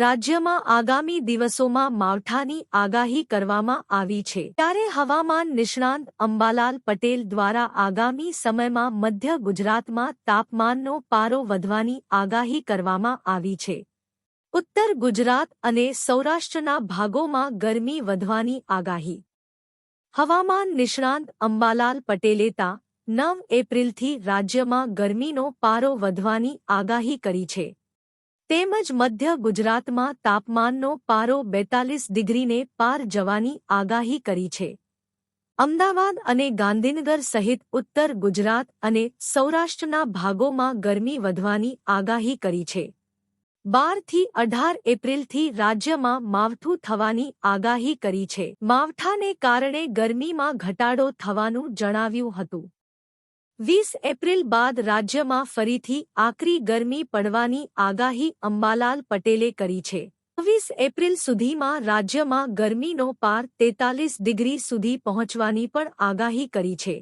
રાજ્યમાં આગામી દિવસોમાં માવઠાની આગાહી કરવામાં આવી છે. ત્યારે હવામાન નિષ્ણાંત અંબાલાલ પટેલ દ્વારા આગામી સમયમાં મધ્ય ગુજરાતમાં તાપમાનનો પારો વધવાની આગાહી કરવામાં આવી છે. ઉત્તર ગુજરાત અને સૌરાષ્ટ્રના ભાગોમાં ગરમી વધવાની આગાહી. હવામાન નિષ્ણાંત અંબાલાલ પટેલે તા નવ એપ્રિલથી રાજ્યમાં ગરમીનો પારો વધવાની આગાહી કરી છે. તેમજ મધ્ય ગુજરાતમાં તાપમાનનો પારો બેતાલીસ ડિગ્રીને પાર જવાની આગાહી કરી છે. અમદાવાદ અને ગાંધીનગર સહિત ઉત્તર ગુજરાત અને સૌરાષ્ટ્રના ભાગોમાં ગરમી વધવાની આગાહી કરી છે. બારથી અઢાર એપ્રિલથી રાજ્યમાં માવઠું થવાની આગાહી કરી છે. માવઠાને કારણે ગરમીમાં ઘટાડો થવાનું જણાવ્યું હતું. વીસ એપ્રિલ બાદ રાજ્યમાં ફરીથી આકરી ગરમી પડવાની આગાહી અંબાલાલ પટેલે કરી છે. વીસ એપ્રિલ સુધીમાં રાજ્યમાં ગરમીનો પાર તેતાલીસ ડિગ્રી સુધી પહોંચવાની પણ આગાહી કરી છે.